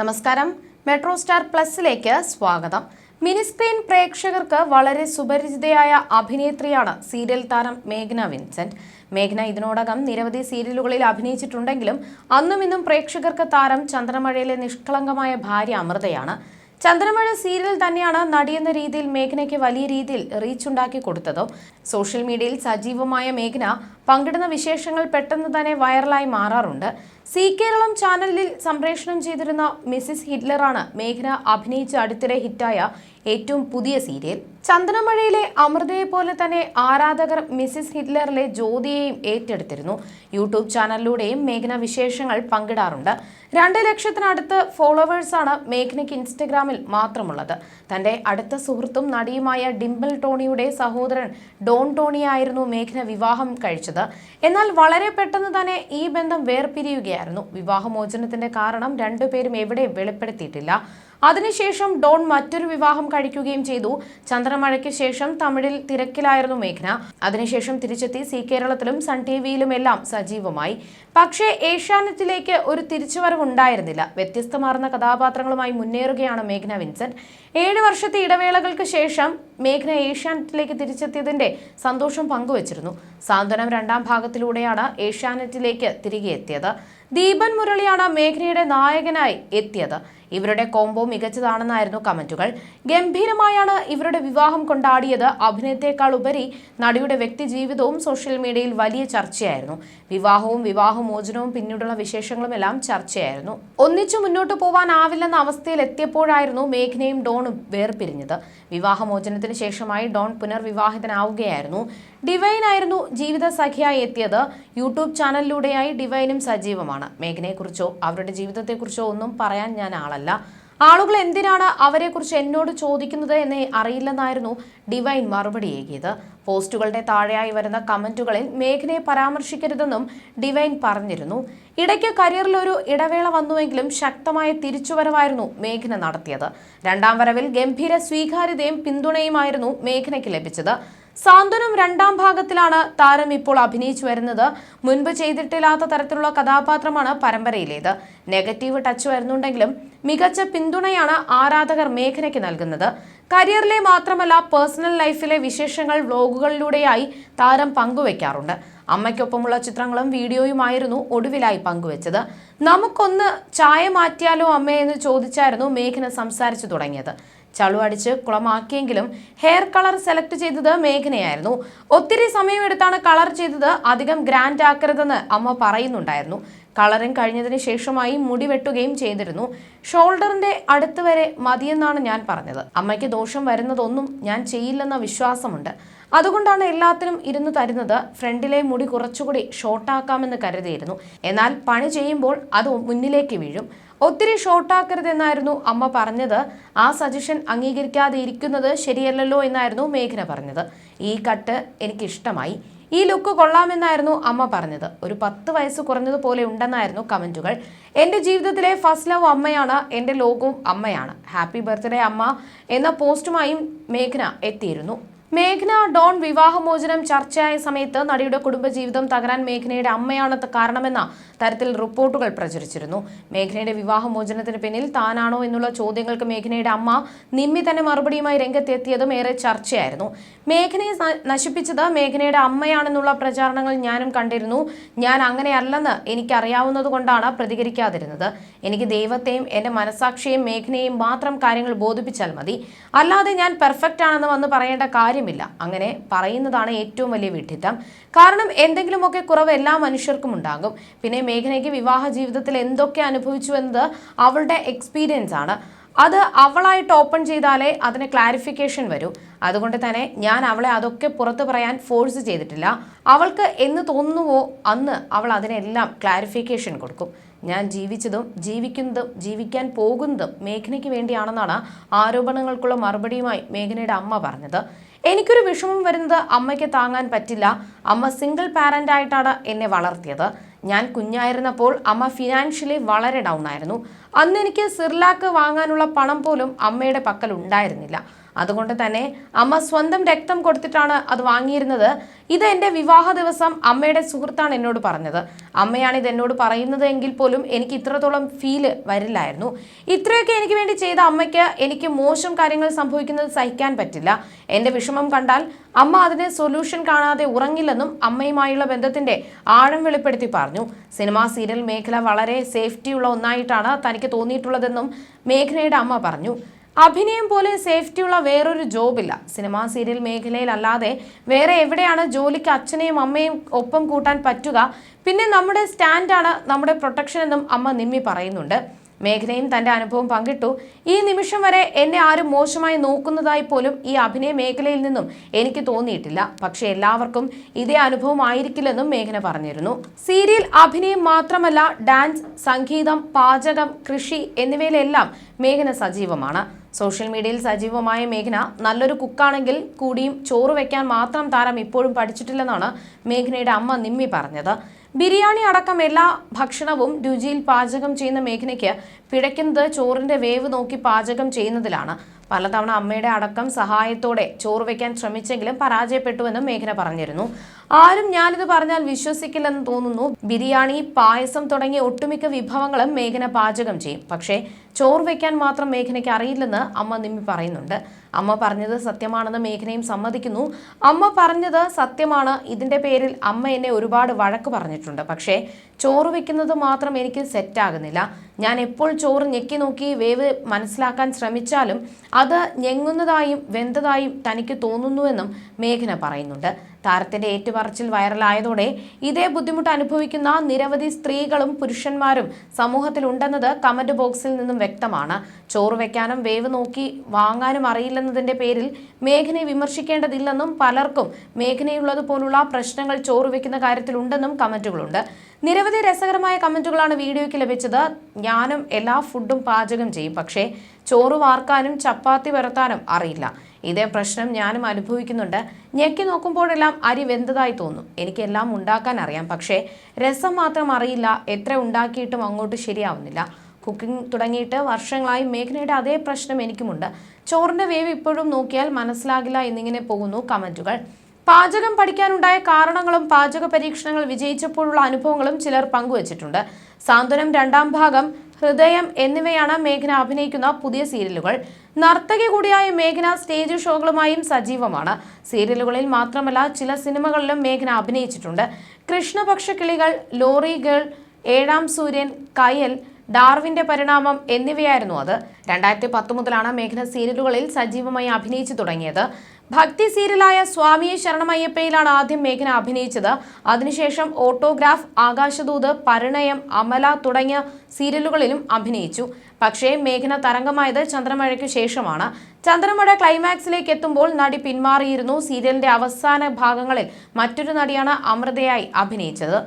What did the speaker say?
നമസ്കാരം. Metro star പ്ലസിലേക്ക് സ്വാഗതം. Mini screen പ്രേക്ഷകർക്ക് വളരെ സുപരിചിതയായ അഭിനേത്രിയാണ് സീരിയൽ താരം മേഘ്ന വിൻസെന്റ്. മേഘ്ന ഇതിനോടകം നിരവധി സീരിയലുകളിൽ അഭിനയിച്ചിട്ടുണ്ടെങ്കിലും അന്നും ഇന്നും പ്രേക്ഷകർക്ക് താരം ചന്ദ്രമഴയിലെ നിഷ്കളങ്കമായ ഭാര്യ അമൃതയാണ്. ചന്ദ്രമഴ സീരിയൽ തന്നെയാണ് നടിയെന്ന രീതിയിൽ മേഘനയ്ക്ക് വലിയ രീതിയിൽ റീച്ച് ഉണ്ടാക്കി കൊടുത്തതും. സോഷ്യൽ മീഡിയയിൽ സജീവമായ മേഘന പങ്കിടുന്ന വിശേഷങ്ങൾ പെട്ടെന്ന് തന്നെ വൈറലായി മാറാറുണ്ട്. സി കേരളം ചാനലിൽ സംപ്രേഷണം ചെയ്തിരുന്ന മിസ്സിസ് ഹിറ്റ്ലറാണ് മേഘന അഭിനയിച്ച അടുത്തിടെ ഹിറ്റായ ഏറ്റവും പുതിയ സീരിയൽ. ചന്ദനമഴയിലെ അമൃതയെ പോലെ തന്നെ ആരാധകർ മിസ്സിസ് ഹിറ്റ്ലറിലെ ജ്യോതിയെയും ഏറ്റെടുത്തിരുന്നു. യൂട്യൂബ് ചാനലിലൂടെയും മേഘന വിശേഷങ്ങൾ പങ്കിടാറുണ്ട്. രണ്ട് ലക്ഷത്തിനടുത്ത് ഫോളോവേഴ്സാണ് മേഘനയ്ക്ക് ഇൻസ്റ്റഗ്രാമിൽ മാത്രമുള്ളത്. തന്റെ അടുത്ത സുഹൃത്തും നടിയുമായ ഡിംപിൾ ടോണിയുടെ സഹോദരൻ ഡോൺ ടോണിയായിരുന്നു മേഘന വിവാഹം കഴിച്ചത്. എന്നാൽ വളരെ പെട്ടെന്ന് തന്നെ ഈ ബന്ധം വേർപിരിയുകയായിരുന്നു. വിവാഹമോചനത്തിന്റെ കാരണം രണ്ടുപേരും എവിടെ വെളിപ്പെടുത്തിയിട്ടില്ല. അതിനുശേഷം ഡോൺ മറ്റൊരു വിവാഹം കഴിക്കുകയും ചെയ്തു. ചന്ദ്രമഴയ്ക്ക് ശേഷം തമിഴിൽ തിരക്കിലായിരുന്നു മേഘന. അതിനുശേഷം തിരിച്ചെത്തി സി കേരളത്തിലും സൺ ടി വിയിലും എല്ലാം സജീവമായി. പക്ഷേ ഏഷ്യാനെറ്റിലേക്ക് ഒരു തിരിച്ചുവരവ് ഉണ്ടായിരുന്നില്ല വ്യത്യസ്തമാർന്ന കഥാപാത്രങ്ങളുമായി മുന്നേറുകയാണ് മേഘന വിൻസെന്റ്. ഏഴ് വർഷത്തെ ഇടവേളകൾക്ക് ശേഷം മേഘന ഏഷ്യാനെറ്റിലേക്ക് തിരിച്ചെത്തിയതിന്റെ സന്തോഷം പങ്കുവച്ചിരുന്നു. സാന്ത്വനം രണ്ടാം ഭാഗത്തിലൂടെയാണ് ഏഷ്യാനെറ്റിലേക്ക് തിരികെ എത്തിയത്. ദീപൻ മുരളിയാണ് മേഘനയുടെ നായകനായി എത്തിയത്. ഇവരുടെ കോംബോ മികച്ചതാണെന്നായിരുന്നു കമന്റുകൾ. ഗംഭീരമായാണ് ഇവരുടെ വിവാഹം കൊണ്ടാടിയത്. അഭിനയത്തെക്കാൾ ഉപരി നടിയുടെ വ്യക്തി ജീവിതവും സോഷ്യൽ മീഡിയയിൽ വലിയ ചർച്ചയായിരുന്നു. വിവാഹവും വിവാഹമോചനവും പിന്നീടുള്ള വിശേഷങ്ങളും എല്ലാം ചർച്ചയായിരുന്നു. ഒന്നിച്ചു മുന്നോട്ട് പോവാനാവില്ലെന്ന അവസ്ഥയിൽ എത്തിയപ്പോഴായിരുന്നു മേഘനയും ഡോണും വേർപിരിഞ്ഞത്. വിവാഹമോചനത്തിന് ശേഷമായി ഡോൺ പുനർവിവാഹിതനാവുകയായിരുന്നു. ഡിവൈൻ ആയിരുന്നു ജീവിത സഖിയായി എത്തിയത്. യൂട്യൂബ് ചാനലിലൂടെയായി ഡിവൈനും സജീവമാണ്. മേഘനയെക്കുറിച്ചോ അവരുടെ ജീവിതത്തെക്കുറിച്ചോ ഒന്നും പറയാൻ ഞാൻ ആളല്ല. ആളുകൾ എന്തിനാണ് അവരെക്കുറിച്ച് എന്നോട് ചോദിക്കുന്നത് എന്ന് അറിയില്ലെന്നായിരുന്നു ഡിവൈൻ മറുപടി ഏകിയത് പോസ്റ്റുകളുടെ താഴെയായി വരുന്ന കമന്റുകളിൽ മേഘനയെ പരാമർശിക്കരുതെന്നും ഡിവൈൻ പറഞ്ഞിരുന്നു. ഇടയ്ക്ക് കരിയറിൽ ഒരു ഇടവേള വന്നുവെങ്കിലും ശക്തമായ തിരിച്ചുവരവായിരുന്നു മേഘന നടത്തിയത്. രണ്ടാം വരവിൽ ഗംഭീര സ്വീകാര്യതയും പിന്തുണയുമായിരുന്നു മേഘനയ്ക്ക് ലഭിച്ചത്. സാന്ത്വനം രണ്ടാം ഭാഗത്തിലാണ് താരം ഇപ്പോൾ അഭിനയിച്ചു വരുന്നത്. മുൻപ് ചെയ്തിട്ടില്ലാത്ത തരത്തിലുള്ള കഥാപാത്രമാണ് പരമ്പരയിലേത്. നെഗറ്റീവ് ടച്ച് വരുന്നുണ്ടെങ്കിലും മികച്ച പിന്തുണയാണ് ആരാധകർ മേഘനയ്ക്ക് നൽകുന്നത്. കരിയറിലെ മാത്രമല്ല പേഴ്സണൽ ലൈഫിലെ വിശേഷങ്ങൾ വ്ലോഗുകളിലൂടെയായി താരം പങ്കുവെക്കാറുണ്ട്. അമ്മയ്ക്കൊപ്പമുള്ള ചിത്രങ്ങളും വീഡിയോയുമായിരുന്നു ഒടുവിലായി പങ്കുവച്ചത്. നമുക്കൊന്ന് ചായ മാറ്റിയാലോ അമ്മയെന്ന് ചോദിച്ചായിരുന്നു മേഘന സംസാരിച്ചു തുടങ്ങിയത്. ചളു അടിച്ച് കുളമാക്കിയെങ്കിലും ഹെയർ കളർ സെലക്ട് ചെയ്തത് മേഘനയായിരുന്നു. ഒത്തിരി സമയമെടുത്താണ് കളർ ചെയ്തത് അധികം ഗ്രാൻഡ് ആക്കരുതെന്ന് അമ്മ പറയുന്നുണ്ടായിരുന്നു. കളറിങ് കഴിഞ്ഞതിന് ശേഷമായി മുടി വെട്ടുകയും ചെയ്തിരുന്നു. ഷോൾഡറിന്റെ അടുത്ത് വരെ മതിയെന്നാണ് ഞാൻ പറഞ്ഞത്. അമ്മയ്ക്ക് ദോഷം വരുന്നതൊന്നും ഞാൻ ചെയ്യില്ലെന്ന വിശ്വാസമുണ്ട്. അതുകൊണ്ടാണ് എല്ലാത്തിനും ഇരുന്ന് തരുന്നത്. ഫ്രണ്ടിലെ മുടി കുറച്ചുകൂടി ഷോർട്ടാക്കാമെന്ന് കരുതിയിരുന്നു. എന്നാൽ പണി ചെയ്യുമ്പോൾ അത് മുന്നിലേക്ക് വീഴും. ഒത്തിരി ഷോർട്ടാക്കരുതെന്നായിരുന്നു അമ്മ പറഞ്ഞത്. ആ സജഷൻ അംഗീകരിക്കാതെ ഇരിക്കുന്നത് ശരിയല്ലല്ലോ എന്നായിരുന്നു മേഘന പറഞ്ഞത്. ഈ കട്ട് എനിക്കിഷ്ടമായി. ഈ ലുക്ക് കൊള്ളാമെന്നായിരുന്നു അമ്മ പറഞ്ഞത്. ഒരു പത്ത് വയസ്സ് കുറഞ്ഞതുപോലെ ഉണ്ടെന്നായിരുന്നു കമന്റുകൾ. എന്റെ ജീവിതത്തിലെ ഫസ്റ്റ് ലവ് അമ്മയാണ് എന്റെ ലോകവും അമ്മയാണ്. ഹാപ്പി ബർത്ത്ഡേ അമ്മ എന്ന പോസ്റ്റുമായും മേഘന എത്തിയിരുന്നു. മേഘന ഡോൺ വിവാഹമോചനം ചർച്ചയായ സമയത്ത് നടിയുടെ കുടുംബജീവിതം തകരാൻ മേഘനയുടെ അമ്മയാണ് കാരണമെന്ന തരത്തിൽ റിപ്പോർട്ടുകൾ പ്രചരിച്ചിരുന്നു. മേഘനയുടെ വിവാഹമോചനത്തിന് പിന്നിൽ താനാണോ എന്നുള്ള ചോദ്യങ്ങൾക്ക് മേഘനയുടെ അമ്മ നിമ്മി തന്നെ മറുപടിയുമായി രംഗത്തെത്തിയതും ഏറെ ചർച്ചയായിരുന്നു. മേഘനയെ നശിപ്പിച്ചത് മേഘനയുടെ അമ്മയാണെന്നുള്ള പ്രചാരണങ്ങൾ ഞാനും കണ്ടിരുന്നു. ഞാൻ അങ്ങനെയല്ലെന്ന് എനിക്കറിയാവുന്നത് കൊണ്ടാണ് പ്രതികരിക്കാതിരുന്നത്. എനിക്ക് ദൈവത്തെയും എന്റെ മനസാക്ഷിയെയും മേഘനയെയും മാത്രം കാര്യങ്ങൾ ബോധിപ്പിച്ചാൽ മതി. അല്ലാതെ ഞാൻ പെർഫെക്റ്റ് ആണെന്ന് വന്ന് പറയേണ്ട കാര്യമില്ല അങ്ങനെ പറയുന്നതാണ് ഏറ്റവും വലിയ വിഡ്ഢിത്തം. കാരണം എന്തെങ്കിലുമൊക്കെ കുറവ് എല്ലാ മനുഷ്യർക്കും ഉണ്ടാകും. പിന്നെ മേഘനയ്ക്ക് വിവാഹ ജീവിതത്തിൽ എന്തൊക്കെ അനുഭവിച്ചു എന്നത് അവളുടെ എക്സ്പീരിയൻസ് ആണ്. അത് അവളായിട്ട് ഓപ്പൺ ചെയ്താലേ അതിന് ക്ലാരിഫിക്കേഷൻ വരൂ. അതുകൊണ്ട് തന്നെ ഞാൻ അവളെ അതൊക്കെ പുറത്തു പറയാൻ ഫോഴ്സ് ചെയ്തിട്ടില്ല. അവൾക്ക് എന്ന് തോന്നുവോ അന്ന് അവൾ അതിനെല്ലാം ക്ലാരിഫിക്കേഷൻ കൊടുക്കും. ഞാൻ ജീവിച്ചതും ജീവിക്കുന്നതും ജീവിക്കാൻ പോകുന്നതും മേഘനയ്ക്ക് വേണ്ടിയാണെന്നാണ് ആരോപണങ്ങൾക്കുള്ള മറുപടിയുമായി മേഘനയുടെ അമ്മ പറഞ്ഞത്. എനിക്കൊരു വിഷമം വരുന്നത് അമ്മയ്ക്ക് താങ്ങാൻ പറ്റില്ല. അമ്മ സിംഗിൾ പാരന്റ് ആയിട്ടാണ് എന്നെ വളർത്തിയത്. ഞാൻ കുഞ്ഞായിരുന്നപ്പോൾ അമ്മ ഫിനാൻഷ്യലി വളരെ ഡൗൺ ആയിരുന്നു. അന്ന് എനിക്ക് സിർലാക്ക് വാങ്ങാനുള്ള പണം പോലും അമ്മയുടെ പക്കൽ ഉണ്ടായിരുന്നില്ല അതുകൊണ്ട് തന്നെ അമ്മ സ്വന്തം രക്തം കൊടുത്തിട്ടാണ് അത് വാങ്ങിയിരുന്നത്. ഇത് എന്റെ വിവാഹ ദിവസം അമ്മയുടെ സുഹൃത്താണ് എന്നോട് പറഞ്ഞത്. അമ്മയാണ് ഇത് എന്നോട് പറയുന്നത് എങ്കിൽ പോലും എനിക്ക് ഇത്രത്തോളം ഫീൽ വരില്ലായിരുന്നു. ഇത്രയൊക്കെ എനിക്ക് വേണ്ടി ചെയ്ത അമ്മയ്ക്ക് എനിക്ക് മോശം കാര്യങ്ങൾ സംഭവിക്കുന്നത് സഹിക്കാൻ പറ്റില്ല. എന്റെ വിഷമം കണ്ടാൽ അമ്മ അതിന് സൊല്യൂഷൻ കാണാതെ ഉറങ്ങില്ലെന്നും അമ്മയുമായുള്ള ബന്ധത്തിന്റെ ആഴം വെളിപ്പെടുത്തി പറഞ്ഞു. സിനിമാ സീരിയൽ മേഖല വളരെ സേഫ്റ്റിയുള്ള ഒന്നായിട്ടാണ് തനിക്ക് തോന്നിയിട്ടുള്ളതെന്നും മേഘനയുടെ അമ്മ പറഞ്ഞു. അഭിനയം പോലെ സേഫ്റ്റിയുള്ള വേറൊരു ജോബില്ല. സിനിമാ സീരിയൽ മേഖലയിലല്ലാതെ വേറെ എവിടെയാണ് ജോലിക്ക് അച്ഛനെയും അമ്മയും ഒപ്പം കൂട്ടാൻ പറ്റുക? പിന്നെ നമ്മുടെ സ്റ്റാൻഡാണ് നമ്മുടെ പ്രൊട്ടക്ഷൻ എന്നും അമ്മ നിമ്മി പറയുന്നുണ്ട്. മേഘനയും തന്റെ അനുഭവം പങ്കിട്ടു. ഈ നിമിഷം വരെ എന്നെ ആരും മോശമായി നോക്കുന്നതായി പോലും ഈ അഭിനയ മേഖലയിൽ നിന്നും എനിക്ക് തോന്നിയിട്ടില്ല. പക്ഷേ എല്ലാവർക്കും ഇതേ അനുഭവം ആയിരിക്കില്ലെന്നും മേഘന പറഞ്ഞിരുന്നു. സീരിയൽ അഭിനയം മാത്രമല്ല ഡാൻസ് സംഗീതം പാചകം കൃഷി എന്നിവയിലെല്ലാം മേഘന സജീവമാണ്. സോഷ്യൽ മീഡിയയിൽ സജീവമായ മേഘന നല്ലൊരു കുക്കാണെങ്കിൽ കൂടിയും ചോറ് വെക്കാൻ മാത്രം താരം ഇപ്പോഴും പഠിച്ചിട്ടില്ലെന്നാണ് മേഘനയുടെ അമ്മ നിമ്മി പറഞ്ഞത്. ബിരിയാണി അടക്കം എല്ലാ ഭക്ഷണവും രുചിയിൽ പാചകം ചെയ്യുന്ന മേഘനയ്ക്ക് പിഴയ്ക്കുന്നത് ചോറിന്റെ വേവ് നോക്കി പാചകം ചെയ്യുന്നതിലാണ്. പലതവണ അമ്മയുടെ അടക്കം സഹായത്തോടെ ചോറ് വെക്കാൻ ശ്രമിച്ചെങ്കിലും പരാജയപ്പെട്ടുവെന്നും മേഘന പറഞ്ഞിരുന്നു. ആരും ഞാനിത് പറഞ്ഞാൽ വിശ്വസിക്കില്ലെന്ന് തോന്നുന്നു. ബിരിയാണി പായസം തുടങ്ങിയ ഒട്ടുമിക്ക വിഭവങ്ങളും മേഘന പാചകം ചെയ്യും. പക്ഷേ ചോറ് വയ്ക്കാൻ മാത്രം മേഘനയ്ക്ക് അറിയില്ലെന്ന് അമ്മ നിമ്മി പറയുന്നുണ്ട്. അമ്മ പറഞ്ഞത് സത്യമാണെന്ന് മേഘനയും സമ്മതിക്കുന്നു. അമ്മ പറഞ്ഞത് സത്യമാണ്. ഇതിന്റെ പേരിൽ അമ്മ എന്നെ ഒരുപാട് വഴക്ക് പറഞ്ഞിട്ടുണ്ട്. പക്ഷേ ചോറ് വയ്ക്കുന്നത് മാത്രം എനിക്ക് സെറ്റാകുന്നില്ല ഞാൻ എപ്പോൾ ചോറ് ഞെക്കി നോക്കി വേവ് മനസ്സിലാക്കാൻ ശ്രമിച്ചാലും അത് ഞെങ്ങുന്നതായും വെന്തതായും തനിക്ക് തോന്നുന്നുവെന്നും മേഘന പറയുന്നുണ്ട്. താരത്തിന്റെ ഏറ്റുപറച്ചിൽ വൈറലായതോടെ ഇതേ ബുദ്ധിമുട്ട് അനുഭവിക്കുന്ന നിരവധി സ്ത്രീകളും പുരുഷന്മാരും സമൂഹത്തിലുണ്ടെന്നത് കമന്റ് ബോക്സിൽ നിന്നും വ്യക്തമാണ്. ചോറ് വെക്കാനും വേവ് നോക്കി വാങ്ങാനും അറിയില്ലെന്നതിന്റെ പേരിൽ മേഘനയെ വിമർശിക്കേണ്ടതില്ലെന്നും പലർക്കും മേഘനയുള്ളതുപോലുള്ള പ്രശ്നങ്ങൾ ചോറ് വെക്കുന്ന കാര്യത്തിലുണ്ടെന്നും കമന്റുകളുണ്ട്. നിരവധി രസകരമായ കമന്റുകളാണ് വീഡിയോയ്ക്ക് ലഭിച്ചത്. ഞാനും എല്ലാ ഫുഡും പാചകം ചെയ്യും. പക്ഷേ ചോറ് വാർക്കാനും ചപ്പാത്തി പരത്താനും അറിയില്ല. ഇതേ പ്രശ്നം ഞാനും അനുഭവിക്കുന്നുണ്ട്. ഞെക്കി നോക്കുമ്പോഴെല്ലാം അരി വെന്തതായി തോന്നും. എനിക്കെല്ലാം ഉണ്ടാക്കാൻ അറിയാം. പക്ഷേ രസം മാത്രം അറിയില്ല. എത്ര ഉണ്ടാക്കിയിട്ടും അങ്ങോട്ട് ശരിയാവുന്നില്ല. കുക്കിംഗ് തുടങ്ങിയിട്ട് വർഷങ്ങളായി മേഘനയുടെ അതേ പ്രശ്നം എനിക്കുമുണ്ട്. ചോറിന്റെ വേവ് ഇപ്പോഴും നോക്കിയാൽ മനസ്സിലാകില്ല എന്നിങ്ങനെ പോകുന്നു കമന്റുകൾ. പാചകം പഠിക്കാനുണ്ടായ കാരണങ്ങളും പാചക പരീക്ഷണങ്ങൾ വിജയിച്ചപ്പോഴുള്ള അനുഭവങ്ങളും ചിലർ പങ്കുവച്ചിട്ടുണ്ട്. സാന്ത്വനം രണ്ടാം ഭാഗം ഹൃദയം എന്നിവയാണ് മേഘന അഭിനയിക്കുന്ന പുതിയ സീരിയലുകൾ. നർത്തകി കൂടിയായ മേഘന സ്റ്റേജ് ഷോകളുമായും സജീവമാണ്. സീരിയലുകളിൽ മാത്രമല്ല ചില സിനിമകളിലും മേഘന അഭിനയിച്ചിട്ടുണ്ട്. കൃഷ്ണപക്ഷ കിളികൾ ലോറി ഗേൾ ഏഴാം സൂര്യൻ കയൽ ഡാർവിന്റെ പരിണാമം എന്നിവയായിരുന്നു അത്. രണ്ടായിരത്തി പത്ത് മുതലാണ് മേഘന സീരിയലുകളിൽ സജീവമായി അഭിനയിച്ചു തുടങ്ങിയത്. ഭക്തി സീരിയലായ സ്വാമിയെ ശരണമയ്യപ്പയിലാണ് ആദ്യം മേഘന അഭിനയിച്ചത്. അതിനുശേഷം ഓട്ടോഗ്രാഫ് ആകാശദൂത് പരിണയം അമല തുടങ്ങിയ സീരിയലുകളിലും അഭിനയിച്ചു. പക്ഷേ മേഘന തരംഗമായത് ചന്ദ്രമഴയ്ക്ക് ശേഷമാണ്. ചന്ദ്രമഴ ക്ലൈമാക്സിലേക്ക് എത്തുമ്പോൾ നടി പിന്മാറിയിരുന്നു. സീരിയലിന്റെ അവസാന ഭാഗങ്ങളിൽ മറ്റൊരു നടിയാണ് അമൃതയായി അഭിനയിച്ചത്.